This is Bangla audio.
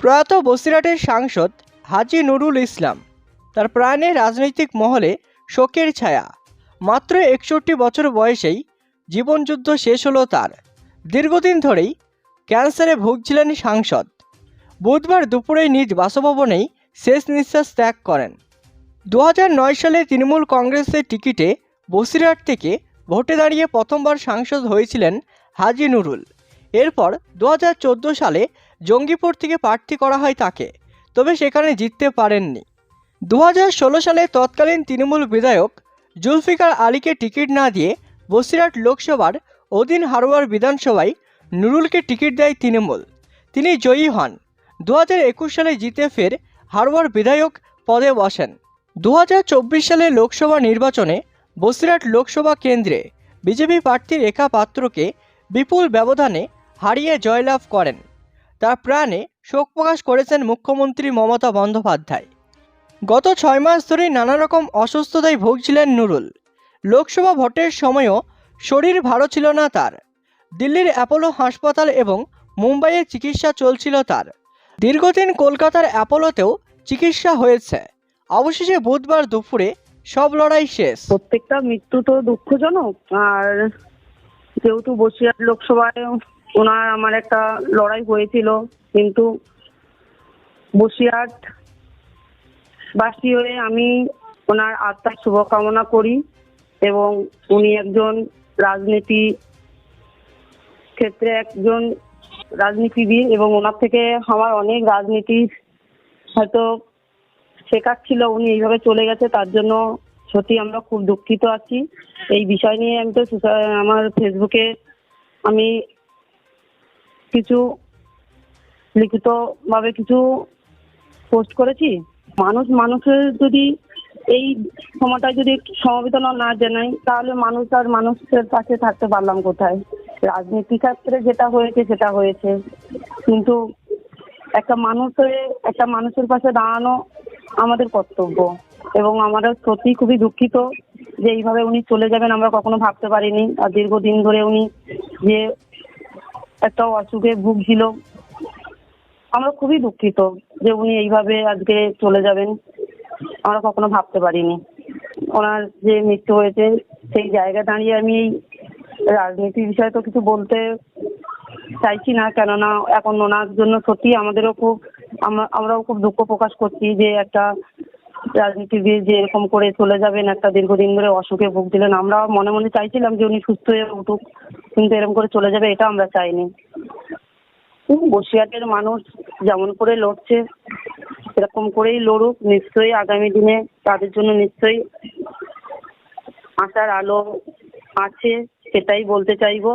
প্রয়াত বসিরহাটের সাংসদ হাজি নুরুল ইসলাম। তার প্রাণে রাজনৈতিক মহলে শোকের ছায়া। মাত্র একষট্টি বছর বয়সেই জীবনযুদ্ধ শেষ হলো তার। দীর্ঘদিন ধরেই ক্যান্সারে ভুগছিলেন সাংসদ। বুধবার দুপুরে নিজ বাসভবনেই শেষ নিঃশ্বাস ত্যাগ করেন। দু সালে তৃণমূল কংগ্রেসের টিকিটে বসিরহাট থেকে ভোটে দাঁড়িয়ে প্রথমবার সাংসদ হয়েছিলেন হাজি নুরুল। এরপর দু হাজার চোদ্দ সালে জঙ্গিপুর থেকে প্রার্থী করা হয় তাকে, তবে সেখানে জিততে পারেননি। দু হাজার ষোলো সালে তৎকালীন তৃণমূল বিধায়ক জুলফিকার আলীকে টিকিট না দিয়ে বসিরহাট লোকসভার অধীন হারোয়ার বিধানসভায় নুরুলকে টিকিট দেয় তৃণমূল। তিনি জয়ী হন। দু হাজার একুশ সালে জিতে ফের হারোয়ার বিধায়ক পদে বসেন। দু হাজার চব্বিশ সালে লোকসভা নির্বাচনে বসিরহাট লোকসভা কেন্দ্রে বিজেপি প্রার্থী রেখা পাত্রকে বিপুল ব্যবধানে হারিয়ে জয়লাভ করেন। তার প্রাণে শোক প্রকাশ করেছেন মুখ্যমন্ত্রী মমতা বন্দ্যোপাধ্যায়। গত ছয় মাস ধরেই নানা রকম অসুস্থতায় ভুগছিলেন নুরুল। লোকসভা ভোটের সময়ও শরীর ভালো ছিল না তার। দিল্লির অ্যাপোলো হাসপাতাল এবং মুম্বাইয়ে চিকিৎসা চলছিল তার। দীর্ঘদিন কলকাতার অ্যাপোলোতেও চিকিৎসা হয়েছে। অবশেষে বুধবার দুপুরে সব লড়াই শেষ। প্রত্যেকটা মৃত্যু তো দুঃখজনক, আর যেহেতু বসিরহাট লোকসভায় ওনার আমার একটা লড়াই হয়েছিল, কিন্তু বসিরহাট বাসী হয়ে আমি ওনার আত্মার শুভকামনা করি এবং উনি একজন রাজনীতি ক্ষেত্রে একজন রাজনীতিবিদ এবং ওনার থেকে আমার অনেক রাজনীতি হয়তো শেখার ছিল উনি এইভাবে চলে গেছে, তার জন্য সত্যি আমরা খুব দুঃখিত আছি। এই বিষয় নিয়ে আমি তো আমার ফেসবুকে আমি কিছু লিখিতভাবে কিছু পোস্ট করেছি। মানুষ, মানুষের যদি এই সময়টায় যদি সমবেদনা না জানাই, তাহলে মানুষ আর মানুষের পাশে থাকতে পারলাম কোথায়? রাজনীতি ক্ষেত্রে যেটা হয়েছে, সেটা হয়েছে। কিন্তু একটা মানুষ হয়ে একটা মানুষের পাশে দাঁড়ানো আমাদের কর্তব্য। এবং আমরা সত্যি খুবই দুঃখিত যে এইভাবে উনি চলে যাবেন, আমরা কখনো ভাবতে পারিনি। আর দীর্ঘদিন ধরে উনি যে একটা অসুখে ভুগছিল। আমরা খুবই দুঃখিত যে উনি এইভাবে আজকে চলে যাবেন। আমরা কখনো ভাবতে পারিনি। ওনার যে মৃত্যু হয়েছে, সেই জায়গা দাঁড়িয়ে আমি এই রাজনীতির বিষয়ে তো কিছু বলতে চাইছি না, কেননা এখন ওনার জন্য সত্যি আমাদেরও খুব আমরাও খুব দুঃখ প্রকাশ করছি যে একটা রাজনীতিবিদ যে এরকম করে চলে যাবেন, একটা দীর্ঘদিন ধরে অসুখে ভুগছিলেন। আমরা মনে মনে চাইছিলাম যে উনি সুস্থ হয়ে উঠুক। কিন্তু এরকম করে চলে যাবে এটা আমরা চাইনি। বসিরহাটের মানুষ যেমন করে লড়ছে, এরকম করেই লড়ুক, নিশ্চয়ই আগামী দিনে তাদের জন্য নিশ্চয়ই আশার আলো আছে, সেটাই বলতে চাইব।